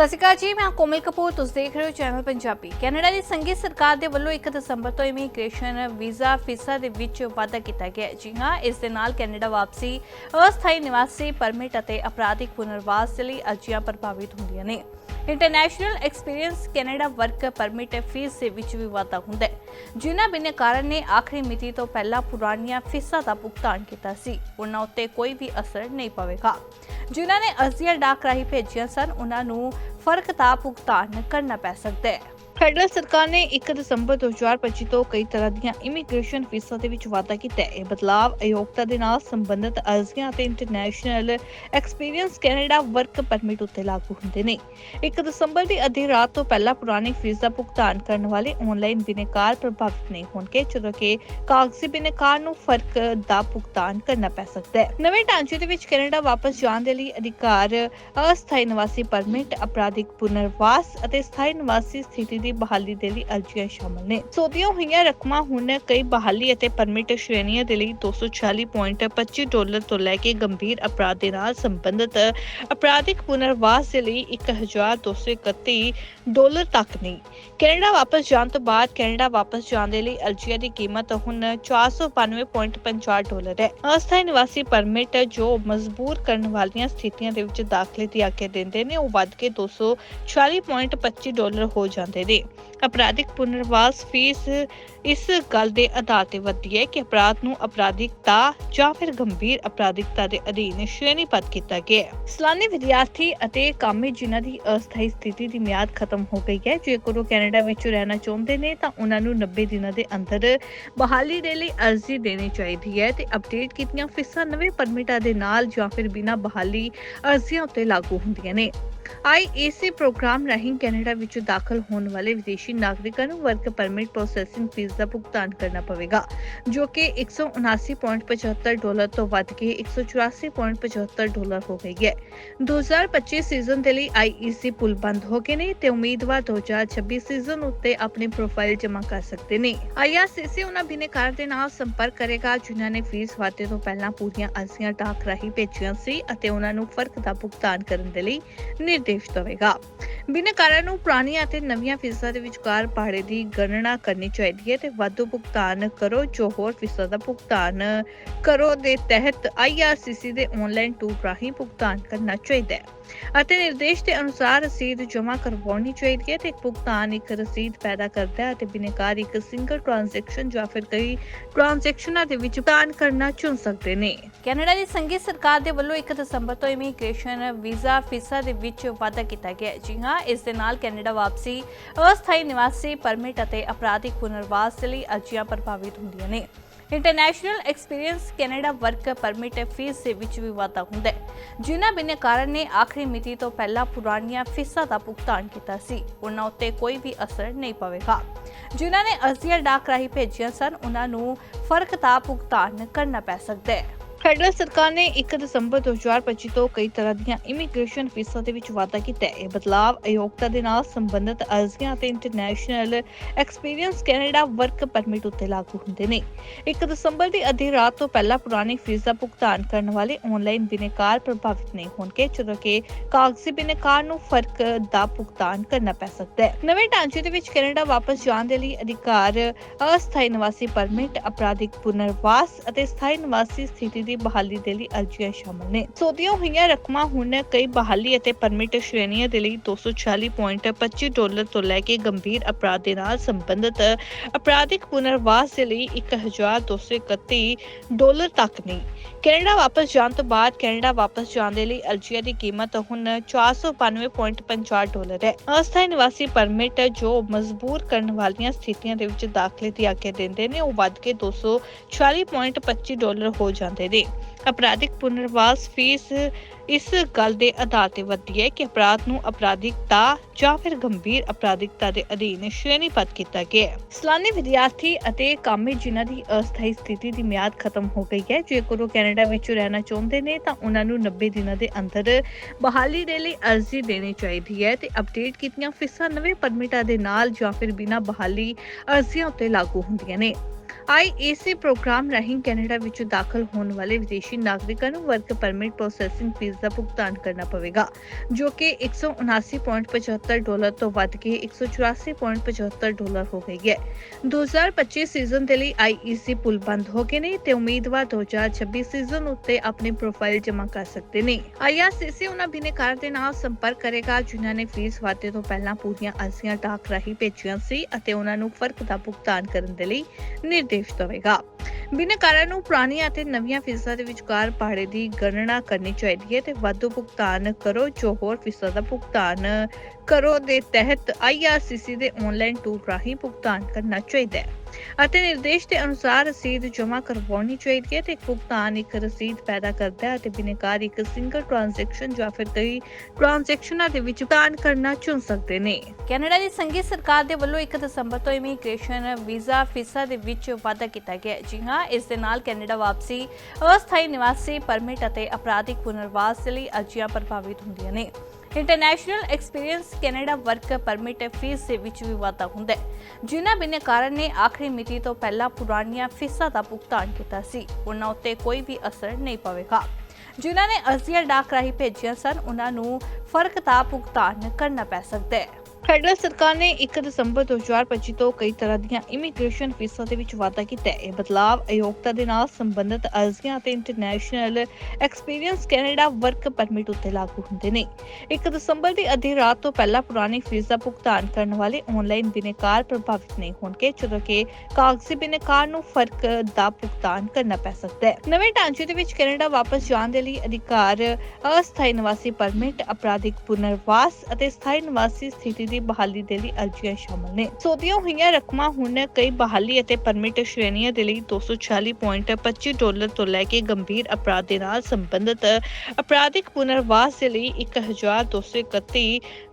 ਸਤਿ ਸ਼੍ਰੀ ਅਕਾਲ ਜੀ, ਮੈਂ ਕੋਮਲ ਕਪੂਰ, ਤੁਸੀਂ ਦੇਖ ਰਹੇ ਹੋ ਚੈਨਲ ਪੰਜਾਬੀ। ਕੈਨੇਡਾ ਦੀ ਸੰਘੀ ਸਰਕਾਰ ਦੇ ਵੱਲੋਂ 1 ਦਸੰਬਰ ਤੋਂ ਇਮੀਗ੍ਰੇਸ਼ਨ ਵੀਜ਼ਾ, ਫੀਸਾਂ ਦੇ ਵਿੱਚ ਵਾਧਾ ਕੀਤਾ ਗਿਆ ਹੈ। ਜੀ ਹਾਂ, ਇਸ ਦੇ ਨਾਲ ਕੈਨੇਡਾ ਵਾਪਸੀ ਅਸਥਾਈ ਨਿਵਾਸੀ ਪਰਮਿਟ ਅਤੇ ਅਪਰਾਧਿਕ ਪੁਨਰਵਾਸ ਦੇ ਲਈ ਅਰਜ਼ੀਆਂ ਪ੍ਰਭਾਵਿਤ ਹੁੰਦੀਆਂ ਨੇ। International experience Canada work permit fee ਦੇ ਵਿੱਚ ਵੀ ਵਾਧਾ ਹੁੰਦਾ ਹੈ। ਜਿਨ੍ਹਾਂ ਬਿਨੈਕਾਰਾਂ ਨੇ ਆਖਰੀ ਮਿਤੀ ਤੋਂ ਪਹਿਲਾਂ ਪੁਰਾਣੀਆਂ ਫੀਸਾਂ ਦਾ ਭੁਗਤਾਨ ਕੀਤਾ ਸੀ। ਉਹਨਾਂ ਉੱਤੇ ਕੋਈ ਵੀ ਅਸਰ ਨਹੀਂ ਪਵੇਗਾ। ਜਿਨ੍ਹਾਂ ਨੇ ਅਰਜ਼ੀਆਂ ਡਾਕ ਰਾਹੀਂ ਭੇਜੀਆਂ ਸਨ, ਉਹਨਾਂ ਨੂੰ ਫ਼ਰਕ ਦਾ ਭੁਗਤਾਨ ਕਰਨਾ ਪੈ ਸਕਦਾ ਹੈ। ਫੈਡਰਲ ਸਰਕਾਰ ਨੇ 1 ਦਸੰਬਰ 2025 ਤੋਂ ਕਈ ਤਰ੍ਹਾਂ ਦੀਆਂ ਇਮੀਗ੍ਰੇਸ਼ਨ ਫੀਸਾਂ ਦੇ ਵਿੱਚ ਵਾਧਾ ਕੀਤਾ ਹੈ। ਇਹ ਬਦਲਾਅ ਅਯੋਗਤਾ ਦੇ ਨਾਲ ਸੰਬੰਧਿਤ ਅਰਜ਼ੀਆਂ ਅਤੇ international experience Canada work permit ਉੱਤੇ ਲਾਗੂ ਹੁੰਦੇ ਨੇ। 1 ਦਸੰਬਰ ਦੀ ਅੱਧੀ ਰਾਤ ਤੋਂ ਪਹਿਲਾਂ ਪੁਰਾਣੀ ਫੀਸ ਦਾ ਭੁਗਤਾਨ ਕਰਨ ਵਾਲੇ ਆਨਲਾਈਨ ਬਿਨੇਕਾਰ ਪ੍ਰਭਾਵਿਤ ਨਹੀਂ ਹੋਣਗੇ, ਜਦੋਂ ਕਿ ਕਾਗਜ਼ੀ ਬਿਨੇਕਾਰ ਨੂੰ ਫ਼ਰਕ ਦਾ ਭੁਗਤਾਨ ਕਰਨਾ ਪੈ ਸਕਦਾ ਹੈ। ਨਵੇਂ ਢਾਂਚੇ ਦੇ ਵਿੱਚ ਕੈਨੇਡਾ ਵਾਪਸ ਜਾਣ ਦੇ ਲਈ ਅਧਿਕਾਰ, ਅਸਥਾਈ ਨਿਵਾਸੀ ਪਰਮਿਟ ਅਪਰਾਧਿਕ ਪੁਨਰਵਾਸ ਅਤੇ ਸਥਾਈ ਨਿਵਾਸੀ ਸਥਿਤੀ ਦੀ ਬਹਾਲੀ ਦੇ ਲਈ ਅਰਜ਼ੀਆਂ ਸ਼ਾਮਲ ਨੇ। ਸੋਧੀਆਂ ਹੋਈਆਂ ਰਕਮਾਂ ਹੁਣ ਕਈ ਬਹਾਲੀ ਅਤੇ ਪਰਮਿਟ ਸ਼੍ਰੇਣੀਆਂ ਦੇ ਲਈ 246.25 ਡਾਲਰ ਤੋਂ ਲੈ ਕੇ ਗੰਭੀਰ ਅਪਰਾਧ ਦੇ ਨਾਲ ਸੰਬੰਧਿਤ ਅਪਰਾਧਿਕ ਪੁਨਰਵਾਸ ਦੇ ਲਈ 1231 ਡਾਲਰ ਤੱਕ ਨਹੀਂ। ਕੈਨੇਡਾ ਵਾਪਸ ਜਾਣ ਤੋਂ ਬਾਅਦ ਕੈਨੇਡਾ ਵਾਪਸ ਜਾਣ ਦੇ ਲਈ ਅਰਜ਼ੀਆਂ ਦੀ ਕੀਮਤ ਹੁਣ 492.50 ਡਾਲਰ ਹੈ। ਅਸਥਾਈ ਨਿਵਾਸੀ ਪਰਮਿਟ ਜੋ ਮਜਬੂਰ ਕਰਨ ਵਾਲੀਆਂ ਸਥਿਤੀਆਂ ਦੇ ਵਿੱਚ ਦਾਖਲੇ ਦੀ ਆਗਿਆ ਦਿੰਦੇ ਨੇ, ਉਹ ਵੱਧ ਕੇ 240.25 ਡਾਲਰ ਹੋ ਜਾਂਦੇ ਨੇ। ਅਪਰਾਧਿਕ ਪੁਨਰਵਾਸ ਫੀਸ ਇਸ ਗੱਲ ਦੇ ਆਧਾਰ ਤੇ ਵੱਧਦੀ ਹੈ ਕਿ ਅਪਰਾਧ ਨੂੰ ਅਪਰਾਧਿਕਤਾ ਜਾਂ ਫਿਰ ਗੰਭੀਰ ਅਪਰਾਧਿਕਤਾ ਦੇ ਅਧੀਨ ਸ਼੍ਰੇਣੀਬੱਧ ਕੀਤਾ ਗਿਆ ਹੈ। ਸਲਾਨੀ ਵਿਦਿਆਰਥੀ ਅਤੇ ਕਾਮੇ ਜਿਨ੍ਹਾਂ ਦੀ ਅਸਥਾਈ ਸਥਿਤੀ ਦੀ ਮਿਆਦ ਖਤਮ ਹੋ ਗਈ ਹੈ ਜੇਕਰ ਉਹ ਕੈਨੇਡਾ ਵਿੱਚ ਰਹਿਣਾ ਚਾਹੁੰਦੇ ਨੇ ਤਾਂ ਉਹਨਾਂ ਨੂੰ 90 ਦਿਨਾਂ ਦੇ ਅੰਦਰ ਬਹਾਲੀ ਦੇ ਲਈ ਅਰਜ਼ੀ ਦੇਣੀ ਚਾਹੀਦੀ ਹੈ ਤੇ ਅਪਡੇਟ ਕੀਤੀਆਂ ਫੀਸਾਂ ਨਵੇਂ ਪਰਮਿਟਾਂ ਦੇ ਨਾਲ ਜਾਂ ਫਿਰ ਬਿਨਾਂ ਬਹਾਲੀ ਅਰਜ਼ੀਆਂ ਉੱਤੇ ਲਾਗੂ ਹੁੰਦੀਆਂ ਨੇ। ਆਈ ਆਈਏਸੀ ਪ੍ਰੋਗਰਾਮ ਰਾਹੀਂ ਕੈਨੇਡਾ ਵਿੱਚ ਦਾਖਲ ਹੋਣ ਵਾਲੇ ਵਿਦੇਸ਼ੀ ਨਾਗਰਿਕਾਂ ਨੂੰ ਵਰਕ ਪਰਮਿਟ ਪ੍ਰੋਸੈਸਿੰਗ ਫੀਸ ਦਾ ਭੁਗਤਾਨ ਕਰਨਾ ਪਵੇਗਾ, ਜੋ ਕਿ 179.75 ਡਾਲਰ ਤੋਂ ਵੱਧ ਕੇ 184.75 ਡਾਲਰ ਹੋ ਗਈ ਹੈ। 2025 ਸੀਜ਼ਨ ਦੇ ਲਈ ਆਈਈਸੀ ਪੁਲ ਬੰਦ ਹੋ ਗਏ ਨੇ ਤੇ ਉਮੀਦਵਾਰ 2026 ਸੀਜ਼ਨ ਉੱਤੇ ਆਪਣੀ ਪ੍ਰੋਫਾਈਲ ਜਮ੍ਹਾਂ ਕਰ ਸਕਦੇ ਨੇ। ਆਈਆਰਸੀਸੀ ਉਹਨਾਂ ਬਿਨੇਕਾਰ ਦੇ ਨਾਲ ਸੰਪਰਕ ਕਰੇਗਾ, ਜਿਨ੍ਹਾਂ ਨੇ ਫੀਸ ਵਾਧੇ ਤੋਂ ਪਹਿਲਾਂ ਪੂਰੀਆਂ ਅਰਜ਼ੀਆਂ ਡਾਕ ਰਾਹੀਂ ਭੇਜੀਆਂ ਸੀ ਅਤੇ ਉਹਨਾਂ ਨੂੰ ਫ਼ਰਕ ਦਾ ਭੁਗਤਾਨ ਕਰਨ ਦੇ ਲਈ ਨਿਰਦੇਸ਼ ਦੇਵੇਗਾ ਬਿਨੇਕਾਰਾਂ ਨੂੰ ਪੁਰਾਣੀਆਂ ਅਤੇ ਨਵੀਆਂ ਫੀਸਾਂ ਦੇ ਵਿਚਕਾਰ ਭਾੜੇ ਦੀ ਗਣਨਾ ਕਰਨੀ ਚਾਹੀਦੀ ਹੈ ਤੇ ਵਾਧੂ ਭੁਗਤਾਨ ਕਰੋ, ਜੋ ਹੋਰ ਫੀਸਾਂ ਦਾ ਭੁਗਤਾਨ ਕਰੋ ਦੇ ਤਹਿਤ ਆਈਆਰਸੀਸੀ ਦੇ ਆਨਲਾਈਨ ਟੂਲ ਰਾਹੀਂ ਭੁਗਤਾਨ ਕਰਨਾ ਚਾਹੀਦਾ ਹੈ। ਅਤੇ ਨਿਰਦੇਸ਼ ਦੇ ਅਨੁਸਾਰ ਰਸੀਦ ਜਮ੍ਹਾਂ ਕਰਵਾਉਣੀ ਚਾਹੀਦੀ ਹੈ ਤੇ ਇੱਕ ਭੁਗਤਾਨ ਇੱਕ ਰਸੀਦ ਪੈਦਾ ਕਰਦਾ ਹੈ ਅਤੇ ਬਿਨੇਕਾਰ ਇੱਕ ਸਿੰਗਲ ਟ੍ਰਾਂਜੈਕਸ਼ਨ ਜਾਂ ਫਿਰ ਕਈ ਟ੍ਰਾਂਜੈਕਸ਼ਨਾਂ ਦੇ ਵਿੱਚ ਭੁਗਤਾਨ ਕਰਨਾ ਚੁਣ ਸਕਦੇ ਨੇ। ਕੈਨੇਡਾ ਦੀ ਸੰਘੀ ਸਰਕਾਰ ਦੇ ਵੱਲੋਂ 1 ਦਸੰਬਰ ਤੋਂ ਇਮੀਗ੍ਰੇਸ਼ਨ ਵੀਜ਼ਾ ਫੀਸਾਂ ਦੇ ਵਿੱਚ ਵਾਧਾ ਕੀਤਾ ਗਿਆ ਹੈ। ਜੀ ਹਾਂ ਇਸ ਦੇ ਨਾਲ ਕੈਨੇਡਾ ਵਾਪਸੀ, ਅਸਥਾਈ ਨਿਵਾਸੀ ਪਰਮਿਟ ਅਤੇ ਅਪਰਾਧਿਕ ਪੁਨਰਵਾਸ ਲਈ ਅਰਜ਼ੀਆਂ ਪ੍ਰਭਾਵਿਤ ਹੁੰਦੀਆਂ ਨੇ। International experience Canada work permit fee ਦੇ ਵਿੱਚ ਵੀ ਵਾਧਾ ਹੁੰਦਾ ਹੈ। ਜਿਨ੍ਹਾਂ ਬਿਨੈਕਾਰਾਂ ਨੇ ਆਖਰੀ ਮਿਤੀ ਤੋਂ ਪਹਿਲਾਂ ਪੁਰਾਣੀਆਂ ਫੀਸਾਂ ਦਾ ਭੁਗਤਾਨ ਕੀਤਾ ਸੀ। ਉਹਨਾਂ ਉੱਤੇ ਕੋਈ ਵੀ ਅਸਰ ਨਹੀਂ ਪਵੇਗਾ। ਜਿਨ੍ਹਾਂ ਨੇ ਅਰਜ਼ੀਆਂ ਡਾਕ ਰਾਹੀਂ ਭੇਜੀਆਂ ਸਨ, ਉਹਨਾਂ ਨੂੰ ਫ਼ਰਕ ਦਾ ਭੁਗਤਾਨ ਕਰਨਾ ਪੈ ਸਕਦਾ ਹੈ। ਫੈਡਰਲ ਸਰਕਾਰ ਨੇ 1 ਦਸੰਬਰ 2025 ਤੋਂ ਕਈ ਤਰ੍ਹਾਂ ਦੀਆਂ ਇਮੀਗ੍ਰੇਸ਼ਨ ਫੀਸਾਂ ਦੇ ਵਿੱਚ ਵਾਧਾ ਕੀਤਾ ਹੈ। ਇਹ ਬਦਲਾਅ ਅਯੋਗਤਾ ਦੇ ਨਾਲ ਸੰਬੰਧਿਤ ਅਰਜ਼ੀਆਂ ਅਤੇ international experience Canada work permit ਉੱਤੇ ਲਾਗੂ ਹੁੰਦੇ ਨੇ। 1 ਦਸੰਬਰ ਦੀ ਅੱਧੀ ਰਾਤ ਤੋਂ ਪਹਿਲਾਂ ਪੁਰਾਣੀ ਫੀਸ ਦਾ ਭੁਗਤਾਨ ਕਰਨ ਵਾਲੇ ਆਨਲਾਈਨ ਬਿਨੇਕਾਰ ਪ੍ਰਭਾਵਿਤ ਨਹੀਂ ਹੋਣਗੇ, ਜਦੋਂ ਕਿ ਕਾਗਜ਼ੀ ਬਿਨੇਕਾਰ ਨੂੰ ਫ਼ਰਕ ਦਾ ਭੁਗਤਾਨ ਕਰਨਾ ਪੈ ਸਕਦਾ ਹੈ। ਨਵੇਂ ਢਾਂਚੇ ਦੇ ਵਿੱਚ ਕੈਨੇਡਾ ਵਾਪਸ ਜਾਣ ਦੇ ਲਈ ਅਧਿਕਾਰ, ਅਸਥਾਈ ਨਿਵਾਸੀ ਪਰਮਿਟ ਅਪਰਾਧਿਕ ਪੁਨਰਵਾਸ ਅਤੇ ਸਥਾਈ ਨਿਵਾਸੀ ਸਥਿਤੀ ਦੀ ਬਹਾਲੀ ਦੇ ਲਈ ਅਰਜ਼ੀਆਂ ਸ਼ਾਮਲ ਨੇ। ਸੋਧੀਆਂ ਹੋਈਆਂ ਰਕਮਾਂ ਹੁਣ ਕਈ ਬਹਾਲੀ ਅਤੇ ਪਰਮਿਟ ਸ਼੍ਰੇਣੀਆਂ ਦੇ ਲਈ 246.25 ਡਾਲਰ ਤੋਂ ਲੈ ਕੇ ਗੰਭੀਰ ਅਪਰਾਧ ਦੇ ਨਾਲ ਸੰਬੰਧਿਤ ਅਪਰਾਧਿਕ ਪੁਨਰਵਾਸ ਦੇ ਲਈ 1231 ਡਾਲਰ ਤੱਕ ਨਹੀਂ ਕੈਨੇਡਾ ਵਾਪਸ ਜਾਣ ਤੋਂ ਬਾਅਦ ਕੈਨੇਡਾ ਵਾਪਸ ਜਾਣ ਦੇ ਲਈ ਅਰਜ਼ੀਆਂ ਦੀ ਕੀਮਤ ਹੁਣ 492.50 ਡਾਲਰ ਹੈ। ਅਸਥਾਈ ਨਿਵਾਸੀ ਪਰਮਿਟ ਜੋ ਮਜਬੂਰ ਕਰਨ ਵਾਲੀਆਂ ਸਥਿਤੀਆਂ ਦੇ ਵਿੱਚ ਦਾਖਲੇ ਦੀ ਆਗਿਆ ਦਿੰਦੇ ਨੇ, ਉਹ ਵੱਧ ਕੇ 240.25 ਡਾਲਰ ਹੋ ਜਾਂਦੇ ਨੇ। ਅਪਰਾਧਿਕ ਪੁਨਰਵਾਸ ਫੀਸ ਇਸ ਗੱਲ ਦੇ ਆਧਾਰ ਤੇ ਵੱਧਦੀ ਹੈ ਕਿ ਅਪਰਾਧ ਨੂੰ ਅਪਰਾਧਿਕਤਾ ਜਾਂ ਫਿਰ ਗੰਭੀਰ ਅਪਰਾਧਿਕਤਾ ਦੇ ਅਧੀਨ ਸ਼੍ਰੇਣੀਬੱਧ ਕੀਤਾ ਗਿਆ ਹੈ। ਸਲਾਨੀ ਵਿਦਿਆਰਥੀ ਅਤੇ ਕਾਮੇ ਜਿਨ੍ਹਾਂ ਦੀ ਅਸਥਾਈ ਸਥਿਤੀ ਦੀ ਮਿਆਦ ਖਤਮ ਹੋ ਗਈ ਹੈ ਜੇਕਰ ਉਹ ਕੈਨੇਡਾ ਵਿੱਚ ਰਹਿਣਾ ਚਾਹੁੰਦੇ ਨੇ ਤਾਂ ਉਹਨਾਂ ਨੂੰ 90 ਦਿਨਾਂ ਦੇ ਅੰਦਰ ਬਹਾਲੀ ਦੇ ਲਈ ਅਰਜ਼ੀ ਦੇਣੀ ਚਾਹੀਦੀ ਹੈ ਤੇ ਅਪਡੇਟ ਕੀਤੀਆਂ ਫੀਸਾਂ ਨਵੇਂ ਪਰਮਿਟਾਂ ਦੇ ਨਾਲ ਜਾਂ ਫਿਰ ਬਿਨਾਂ ਬਹਾਲੀ ਅਰਜ਼ੀਆਂ ਉੱਤੇ ਲਾਗੂ ਹੁੰਦੀਆਂ ਨੇ। ਆਈਏਸੀ ਪ੍ਰੋਗਰਾਮ ਰਾਹੀਂ ਕੈਨੇਡਾ ਵਿੱਚ ਦਾਖਲ ਹੋਣ ਵਾਲੇ ਵਿਦੇਸ਼ੀ ਨਾਗਰਿਕਾਂ ਨੂੰ ਵਰਕ ਪਰਮਿਟ ਪ੍ਰੋਸੈਸਿੰਗ ਫੀਸ ਦਾ ਭੁਗਤਾਨ ਕਰਨਾ ਪਵੇਗਾ, ਜੋ ਕਿ 179.75 ਡਾਲਰ ਤੋਂ ਵੱਧ ਕੇ 184.75 ਡਾਲਰ ਹੋ ਗਈ ਹੈ। 2025 ਸੀਜ਼ਨ ਦੇ ਲਈ ਆਈਈਸੀ ਪੁਲ ਬੰਦ ਹੋ ਗਏ ਨੇ ਤੇ ਉਮੀਦਵਾਰ 2026 ਸੀਜ਼ਨ ਉੱਤੇ ਆਪਣੀ ਪ੍ਰੋਫਾਈਲ ਜਮ੍ਹਾਂ ਕਰ ਸਕਦੇ ਨੇ। ਆਈਆਰਸੀਸੀ ਉਹਨਾਂ ਬਿਨੇਕਾਰ ਦੇ ਨਾਲ ਸੰਪਰਕ ਕਰੇਗਾ, ਜਿਨ੍ਹਾਂ ਨੇ ਫੀਸ ਵਾਧੇ ਤੋਂ ਪਹਿਲਾਂ ਪੂਰੀਆਂ ਅਰਜ਼ੀਆਂ ਡਾਕ ਰਾਹੀਂ ਭੇਜੀਆਂ ਸੀ ਅਤੇ ਉਹਨਾਂ ਨੂੰ ਫ਼ਰਕ ਦਾ ਭੁਗਤਾਨ ਕਰਨ ਦੇ ਲਈ ਨਿਰਦੇਸ਼ ਦੇਵੇਗਾ ਬਿਨੇਕਾਰਾਂ ਨੂੰ ਪੁਰਾਣੀਆਂ ਅਤੇ ਨਵੀਆਂ ਫੀਸਾਂ ਦੇ ਵਿਚਕਾਰ ਭਾੜੇ ਦੀ ਗਣਨਾ ਕਰਨੀ ਚਾਹੀਦੀ ਹੈ ਤੇ ਵਾਧੂ ਭੁਗਤਾਨ ਕਰੋ, ਜੋ ਹੋਰ ਫੀਸਾਂ ਦਾ ਭੁਗਤਾਨ ਕਰੋ ਦੇ ਤਹਿਤ ਆਈਆਰਸੀਸੀ ਦੇ ਆਨਲਾਈਨ ਟੂਲ ਰਾਹੀਂ ਭੁਗਤਾਨ ਕਰਨਾ ਚਾਹੀਦਾ ਹੈ। ਅਤੇ ਨਿਰਦੇਸ਼ ਦੇ ਅਨੁਸਾਰ ਰਸੀਦ ਜਮ੍ਹਾਂ ਕਰਵਾਉਣੀ ਚਾਹੀਦੀ ਹੈ ਤੇ ਭੁਗਤਾਨ ਇੱਕ ਰਸੀਦ ਪੈਦਾ ਕਰਦਾ ਹੈ ਅਤੇ ਬਿਨੇਕਾਰ ਇੱਕ ਸਿੰਗਲ ਟ੍ਰਾਂਜੈਕਸ਼ਨ ਜਾਂ ਫਿਰ ਕਈ ਟ੍ਰਾਂਜੈਕਸ਼ਨਾਂ ਦੇ ਵਿੱਚ ਭੁਗਤਾਨ ਕਰਨਾ ਚੁਣ ਸਕਦੇ ਨੇ। ਕੈਨੇਡਾ ਦੀ ਸੰਘੀ ਸਰਕਾਰ ਦੇ ਵੱਲੋਂ 1 ਦਸੰਬਰ ਤੋਂ ਇਮੀਗ੍ਰੇਸ਼ਨ ਵੀਜ਼ਾ ਫੀਸਾਂ ਦੇ ਵਿੱਚ ਵਾਧਾ ਕੀਤਾ ਗਿਆ ਹੈ। ਜੀ ਹਾਂ, ਇਸ ਦੇ ਨਾਲ ਕੈਨੇਡਾ ਵਾਪਸੀ ਅਸਥਾਈ ਨਿਵਾਸੀ ਪਰਮਿਟ ਅਤੇ ਅਪਰਾਧਿਕ ਪੁਨਰਵਾਸ ਲਈ ਅਰਜ਼ੀਆਂ ਪ੍ਰਭਾਵਿਤ ਹੁੰਦੀਆਂ ਨੇ। International experience Canada work permit fee ਦੇ ਵਿੱਚ ਵੀ ਵਾਧਾ ਹੁੰਦਾ ਹੈ। ਜਿਨ੍ਹਾਂ ਬਿਨੇਕਾਰਾਂ ਨੇ ਆਖਰੀ ਮਿਤੀ ਤੋਂ ਪਹਿਲਾਂ ਪੁਰਾਣੀਆਂ ਫੀਸਾਂ ਦਾ ਭੁਗਤਾਨ ਕੀਤਾ ਸੀ। ਉਹਨਾਂ ਉੱਤੇ ਕੋਈ ਵੀ ਅਸਰ ਨਹੀਂ ਪਵੇਗਾ। ਜਿਨ੍ਹਾਂ ਨੇ ਅਰਜ਼ੀਆਂ ਡਾਕ ਰਾਹੀਂ ਭੇਜੀਆਂ ਸਨ, ਉਹਨਾਂ ਨੂੰ ਫ਼ਰਕ ਦਾ ਭੁਗਤਾਨ ਕਰਨਾ ਪੈ ਸਕਦਾ ਹੈ। ਫੈਡਰਲ ਸਰਕਾਰ ਨੇ 1 ਦਸੰਬਰ 2025 ਤੋਂ ਕਈ ਤਰ੍ਹਾਂ ਦੀਆਂ ਇਮੀਗ੍ਰੇਸ਼ਨ ਫੀਸਾਂ ਦੇ ਵਿੱਚ ਵਾਧਾ ਕੀਤਾ ਹੈ। ਇਹ ਬਦਲਾਅ ਅਯੋਗਤਾ ਦੇ ਨਾਲ ਸੰਬੰਧਿਤ ਅਰਜ਼ੀਆਂ ਅਤੇ international experience Canada work permit ਉੱਤੇ ਲਾਗੂ ਹੁੰਦੇ ਨੇ। 1 ਦਸੰਬਰ ਦੀ ਅੱਧੀ ਰਾਤ ਤੋਂ ਪਹਿਲਾਂ ਪੁਰਾਣੀ ਫੀਸ ਦਾ ਭੁਗਤਾਨ ਕਰਨ ਵਾਲੇ ਆਨਲਾਈਨ ਬਿਨੇਕਾਰ ਪ੍ਰਭਾਵਿਤ ਨਹੀਂ ਹੋਣਗੇ, ਜਦੋਂ ਕਿ ਕਾਗਜ਼ੀ ਬਿਨੇਕਾਰ ਨੂੰ ਫ਼ਰਕ ਦਾ ਭੁਗਤਾਨ ਕਰਨਾ ਪੈ ਸਕਦਾ ਹੈ। ਨਵੇਂ ਢਾਂਚੇ ਦੇ ਵਿੱਚ ਕੈਨੇਡਾ ਵਾਪਸ ਜਾਣ ਦੇ ਲਈ ਅਧਿਕਾਰ, ਅਸਥਾਈ ਨਿਵਾਸੀ ਪਰਮਿਟ ਅਪਰਾਧਿਕ ਪੁਨਰਵਾਸ ਅਤੇ ਸਥਾਈ ਨਿਵਾਸੀ ਸਥਿਤੀ ਦੀ ਬਹਾਲੀ ਦੇ ਲਈ ਅਰਜ਼ੀਆਂ ਸ਼ਾਮਲ ਨੇ। ਸੋਧੀਆਂ ਹੋਈਆਂ ਰਕਮਾਂ ਹੁਣ ਕਈ ਬਹਾਲੀ ਅਤੇ ਪਰਮਿਟ ਸ਼੍ਰੇਣੀਆਂ ਦੇ ਲਈ 240.25 ਡਾਲਰ ਤੋਂ ਲੈ ਕੇ ਗੰਭੀਰ ਅਪਰਾਧ ਦੇ ਨਾਲ ਸੰਬੰਧਿਤ ਅਪਰਾਧਿਕ ਪੁਨਰਵਾਸ ਦੇ ਲਈ 1231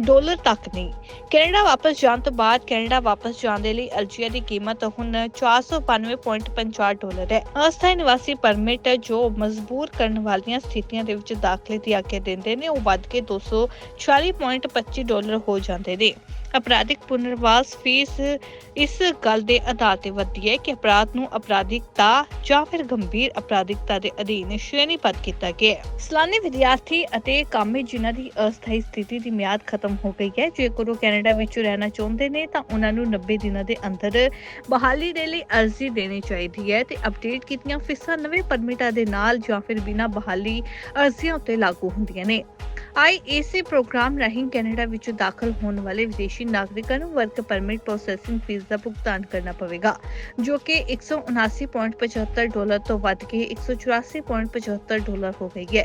ਡਾਲਰ ਤੱਕ ਨਹੀਂ ਕੈਨੇਡਾ ਵਾਪਸ ਜਾਣ ਤੋਂ ਬਾਅਦ ਕੈਨੇਡਾ ਵਾਪਸ ਜਾਣ ਦੇ ਲਈ ਅਰਜ਼ੀਆਂ ਦੀ ਕੀਮਤ ਹੁਣ 492.50 ਡਾਲਰ ਹੈ। ਅਸਥਾਈ ਨਿਵਾਸੀ ਪਰਮਿਟ ਜੋ ਮਜਬੂਰ ਕਰਨ ਵਾਲੀਆਂ ਸਥਿਤੀਆਂ ਦੇ ਵਿੱਚ ਦਾਖਲੇ ਦੀ ਆਗਿਆ ਦਿੰਦੇ ਨੇ, ਉਹ ਵੱਧ ਕੇ 240.25 ਡਾਲਰ ਹੋ ਜਾਂਦੇ ਨੇ। ਅਪਰਾਧਿਕ ਪੁਨਰਵਾਸ ਫੀਸ ਇਸ ਗੱਲ ਦੇ ਆਧਾਰ ਤੇ ਵੱਧਦੀ ਹੈ ਕਿ ਅਪਰਾਧ ਨੂੰ ਅਪਰਾਧਿਕਤਾ ਜਾਂ ਫਿਰ ਗੰਭੀਰ ਅਪਰਾਧਿਕਤਾ ਦੇ ਅਧੀਨ ਸ਼੍ਰੇਣੀਬੱਧ ਕੀਤਾ ਗਿਆ ਹੈ। ਸਲਾਨੀ ਵਿਦਿਆਰਥੀ ਅਤੇ ਕਾਮੇ ਜਿਨ੍ਹਾਂ ਦੀ ਅਸਥਾਈ ਸਥਿਤੀ ਦੀ ਮਿਆਦ ਖਤਮ ਹੋ ਗਈ ਹੈ ਜੇਕਰ ਉਹ ਕੈਨੇਡਾ ਵਿੱਚ ਰਹਿਣਾ ਚਾਹੁੰਦੇ ਨੇ ਤਾਂ ਉਹਨਾਂ ਨੂੰ 90 ਦਿਨਾਂ ਦੇ ਅੰਦਰ ਬਹਾਲੀ ਦੇ ਲਈ ਅਰਜ਼ੀ ਦੇਣੀ ਚਾਹੀਦੀ ਹੈ ਤੇ ਅਪਡੇਟ ਕੀਤੀਆਂ ਫੀਸਾਂ ਨਵੇਂ ਪਰਮਿਟਾਂ ਦੇ ਨਾਲ ਜਾਂ ਫਿਰ ਬਿਨਾਂ ਬਹਾਲੀ ਅਰਜ਼ੀਆਂ ਉੱਤੇ ਲਾਗੂ ਹੁੰਦੀਆਂ ਨੇ। ਆਈਏਸੀ ਪ੍ਰੋਗਰਾਮ ਰਾਹੀਂ ਕੈਨੇਡਾ ਵਿੱਚ ਦਾਖਲ ਹੋਣ ਵਾਲੇ ਵਿਦੇਸ਼ੀ ਨਾਗਰਿਕਾਂ ਨੂੰ ਵਰਕ ਪਰਮਿਟ ਪ੍ਰੋਸੈਸਿੰਗ ਫੀਸ ਦਾ ਭੁਗਤਾਨ ਕਰਨਾ ਪਵੇਗਾ, ਜੋ ਕਿ 179.75 ਡਾਲਰ ਤੋਂ ਵੱਧ ਕੇ 184.75 ਡਾਲਰ ਹੋ ਗਈ ਹੈ।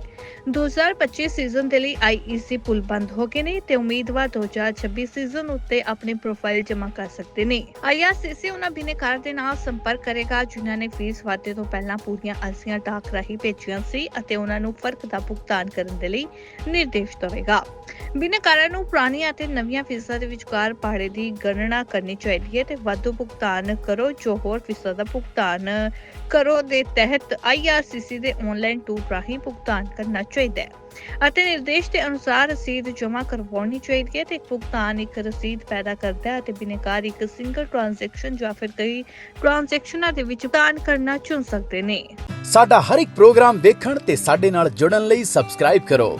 2025 ਸੀਜ਼ਨ ਦੇ ਲਈ ਆਈਈਸੀ ਪੁਲ ਬੰਦ ਹੋ ਗਏ ਨੇ ਤੇ ਉਮੀਦਵਾਰ 2026 ਸੀਜ਼ਨ ਉੱਤੇ ਆਪਣੀ ਪ੍ਰੋਫਾਈਲ ਜਮ੍ਹਾਂ ਕਰ ਸਕਦੇ ਨੇ। ਆਈਆਰਸੀਸੀ ਉਹਨਾਂ ਬਿਨੇਕਾਰ ਦੇ ਨਾਲ ਸੰਪਰਕ ਕਰੇਗਾ, ਜਿਨ੍ਹਾਂ ਨੇ ਫੀਸ ਵਾਧੇ ਤੋਂ ਪਹਿਲਾਂ ਪੂਰੀਆਂ ਅਰਜ਼ੀਆਂ ਡਾਕ ਰਾਹੀਂ ਭੇਜੀਆਂ ਸੀ ਅਤੇ ਉਹਨਾਂ ਨੂੰ ਫ਼ਰਕ ਦਾ ਭੁਗਤਾਨ ਕਰਨ ਦੇ ਲਈ ਨਿਰਦੇਸ਼ ਦੇਵੇਗਾ। ਬਿਨੇਕਾਰਾਂ ਨੂੰ ਪੁਰਾਣੀਆਂ ਅਤੇ ਨਵੀਆਂ ਫੀਸਾਂ ਦੇ ਵਿਚਕਾਰ ਭਾੜੇ ਦੀ ਗਣਨਾ ਕਰਨੀ ਚਾਹੀਦੀ ਹੈ ਤੇ ਵਾਧੂ ਭੁਗਤਾਨ ਕਰੋ, ਜੋ ਹੋਰ ਫੀਸਾਂ ਦਾ ਭੁਗਤਾਨ ਕਰੋ ਦੇ ਤਹਿਤ ਆਈਆਰਸੀਸੀ ਦੇ ਆਨਲਾਈਨ ਟੂਲ ਰਾਹੀਂ ਭੁਗਤਾਨ ਕਰਨਾ ਚਾਹੀਦਾ ਹੈ। ਅਤੇ ਨਿਰਦੇਸ਼ ਦੇ ਅਨੁਸਾਰ ਰਸੀਦ ਜਮ੍ਹਾਂ ਕਰਵਾਉਣੀ ਚਾਹੀਦੀ ਹੈ ਤੇ ਭੁਗਤਾਨ ਇੱਕ ਰਸੀਦ ਪੈਦਾ ਕਰਦਾ ਹੈ ਅਤੇ ਬਿਨੇਕਾਰ ਇੱਕ ਸਿੰਗਲ ਟ੍ਰਾਂਜੈਕਸ਼ਨ ਜਾਂ ਫਿਰ ਕਈ ਟ੍ਰਾਂਜੈਕਸ਼ਨਾਂ ਦੇ ਵਿੱਚ ਭੁਗਤਾਨ ਕਰਨਾ ਚੁਣ ਸਕਦੇ ਨੇ। ਸਾਡਾ ਹਰ ਇੱਕ ਪ੍ਰੋਗਰਾਮ ਦੇਖਣ ਤੇ ਸਾਡੇ ਨਾਲ ਜੁੜਨ ਲਈ ਸਬਸਕ੍ਰਾਈਬ ਕਰੋ।